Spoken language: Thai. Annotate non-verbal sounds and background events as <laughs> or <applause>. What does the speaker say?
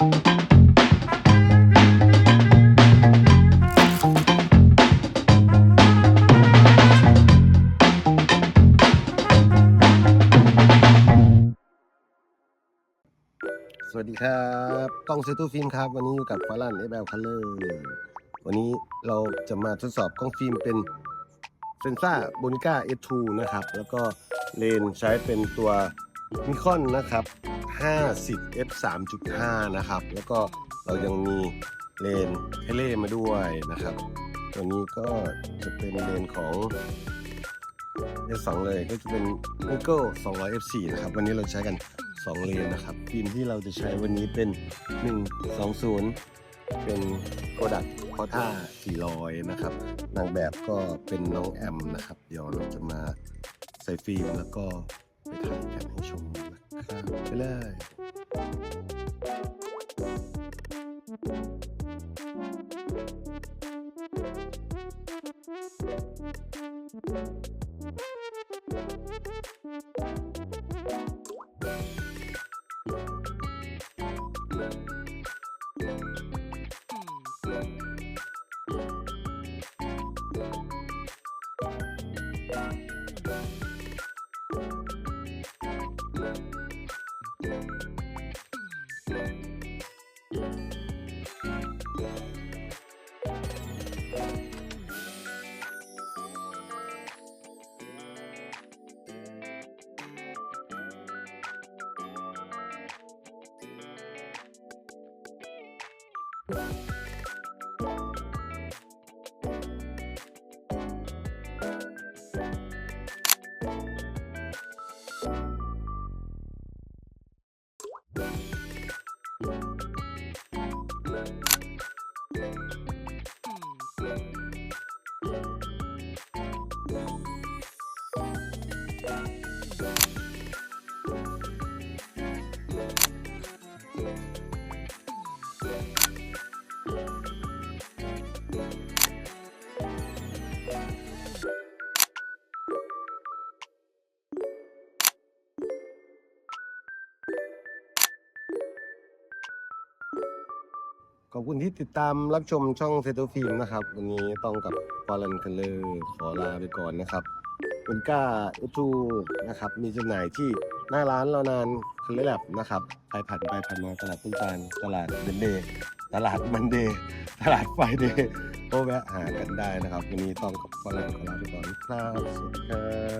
สวัสดีครับกล้องเซตูฟิล์มครับ วันนี้อยู่กับฟารันเอเบลคัลเลอร์วันนี้เราจะมาทดสอบกล้องฟิล์มเป็นเซนซ่าโบนิก้า S2 นะครับ แล้วก็เลนส์ใช้เป็นตัว นิคอนนะครับ 50 f 3.5 นะครับ แล้วก็เรายังมีเลนเทเลมาด้วยนะครับ ตัวนี้ก็จะเป็นเลนของ S2 เลยก็จะเป็น n i g o 200 f4 นะครับ วันนี้เราใช้กัน 2 เลนนะครับ ฟิล์มที่เราจะใช้วันนี้เป็น 120 เป็นโ o ดักพอท่า400 นะครับ นางแบบก็เป็นน้องแอมนะครับ เดี๋ยวเราจะมาใส่ฟิล์มแล้วก็ไปถ่าย ชมนะครับไปเลย Bye. <laughs> ขอบคุณที่ติดตามรับชมช่องเซโตฟิล์มนะครับ วันนี้ต้องกับฟารันคัลเลอร์ขอลาไปก่อนนะครับคุณก้าอุทูนะครับ มีจำหน่ายที่หน้าร้านเรานานคัลเลอร์แลบนะครับ ไปผ่านไปผ่านมาตลาดต้นตาลตลาดเดนเดย์ ตลาดมันเดย์ตลาดไฟเดย์ก็แวะหากันได้นะครับ วันนี้ต้องกับฟารันขอลาไปก่อนครับสวัสดีครับ